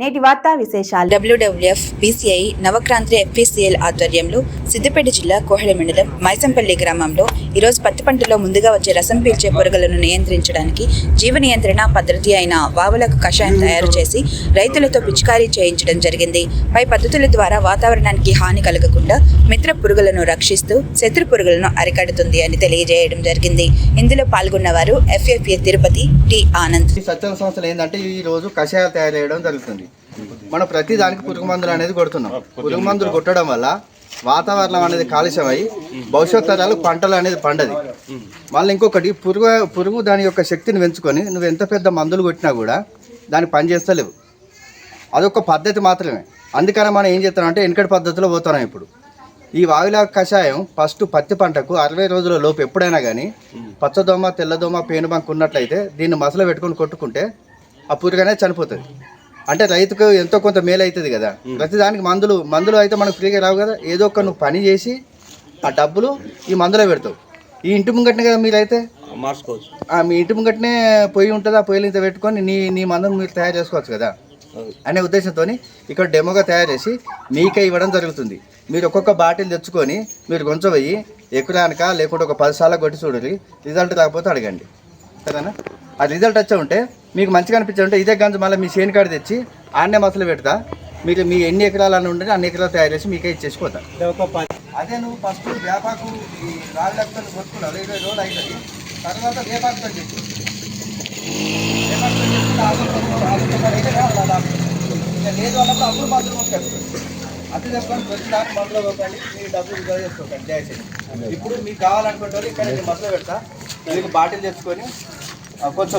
నేటి వార్తా విశేషాలు. డబ్ల్యూడబ్ల్యూఎఫ్ బీసీఐ నవక్రాంతి ఎఫ్పీసీఎల్ ఆధ్వర్యంలో సిద్దిపేట జిల్లా కోహెడ మండలం మైసంపల్లి గ్రామంలో ఈరోజు పత్తి పంటలో ముందుగా వచ్చే రసం పీల్చే పురుగులను నియంత్రించడానికి జీవ నియంత్రణ పద్ధతి అయిన వావులకు కషాయం తయారు చేసి రైతులతో పిచికారీ చేయించడం జరిగింది. పై పద్ధతుల ద్వారా వాతావరణానికి హాని కలగకుండా మిత్ర పురుగులను రక్షిస్తూ శత్రు పురుగులను అరికడుతుంది అని తెలియజేయడం జరిగింది. ఇందులో పాల్గొన్న వారు ఎఫ్ఎఫ్ఏ తిరుపతి టి ఆనంద్. సంస్థలు ఏంటంటే ఈ రోజు కషాయాలు తయారు చేయడం జరుగుతుంది. మనం ప్రతి దానికి పురుగు మందులు అనేది కొడుతున్నాం. పురుగు మందులు కొట్టడం వల్ల వాతావరణం అనేది కాలుష్యమై భవిష్యత్ తరాలు పంటలు అనేది పండది. మళ్ళీ ఇంకొకటి పురుగు పురుగు దాని యొక్క శక్తిని పెంచుకొని నువ్వు ఎంత పెద్ద మందులు కొట్టినా కూడా దానికి పని చేస్తలేవు. అదొక పద్ధతి మాత్రమే. అందుకని మనం ఏం చేస్తున్నాం అంటే వెనకటి పద్ధతిలో పోతున్నాం ఇప్పుడు. ఈ వావిలా కషాయం ఫస్ట్ పత్తి పంటకు అరవై రోజుల లోపు ఎప్పుడైనా కానీ పచ్చదోమ తెల్లదోమ పేనుబంక ఉన్నట్లయితే దీన్ని మసలు పెట్టుకొని కొట్టుకుంటే ఆ పురుగు అనేది చనిపోతుంది. అంటే రైతుకు ఎంతో కొంత మేలు అవుతుంది కదా. ప్రతి దానికి మందులు మందులు అయితే మనకు ఫ్రీగా రావు కదా. ఏదో ఒక నువ్వు పని చేసి ఆ డబ్బులు ఈ మందులో పెడతావు. ఈ ఇంటి ముంగట్నే కదా మీరైతే? మార్చుకోవచ్చు. మీ ఇంటి ముంగట్నే పొయ్యి ఉంటుంది? ఆ పొయ్యిలు ఇంత పెట్టుకొని నీ నీ మందును మీరు తయారు చేసుకోవచ్చు కదా. అనే ఉద్దేశంతో ఇక్కడ డెమోగా తయారు చేసి మీకే ఇవ్వడం జరుగుతుంది. మీరు ఒక్కొక్క బాటిల్ తెచ్చుకొని మీరు కొంచెపోయి ఎకరానిక లేకుంటే ఒక పది సార్లు కొట్టి చూడండి. రిజల్ట్ రాకపోతే అడగండి. సరేనా? ఆ రిజల్ట్ వచ్చి ఉంటే మీకు మంచిగా అనిపించి ఉంటే ఇదే గంజు మళ్ళీ మీ చేను కాడ తెచ్చి ఆన్నే మసలు పెడతా. మీరు మీ ఎన్ని ఎకరాలు అని ఉంటే అన్ని ఎకరాలు తయారు చేసి మీకే ఇచ్చేసి పోతా అదే నువ్వు ఫస్ట్ వేపాకు ఈ రాళ్ళ కొట్టుకున్నావు ఇరవై రోజులు అవుతుంది తర్వాత వేపాకుతో చెప్పు వేపాకుతో లేదు అన్నప్పుడు అప్పుడు మందులు కొట్టుకోండి. అట్లా చెప్పండి ప్రతి దానికి మందులో కొట్టండి. మీ డబ్బులు విడుదల చేసుకోకండి దయచేసి ఇప్పుడు మీకు కావాలనుకుంటే ఇక్కడ నేను మసలు పెడతా. మీకు బాటిల్ తెచ్చుకొని కొంచెం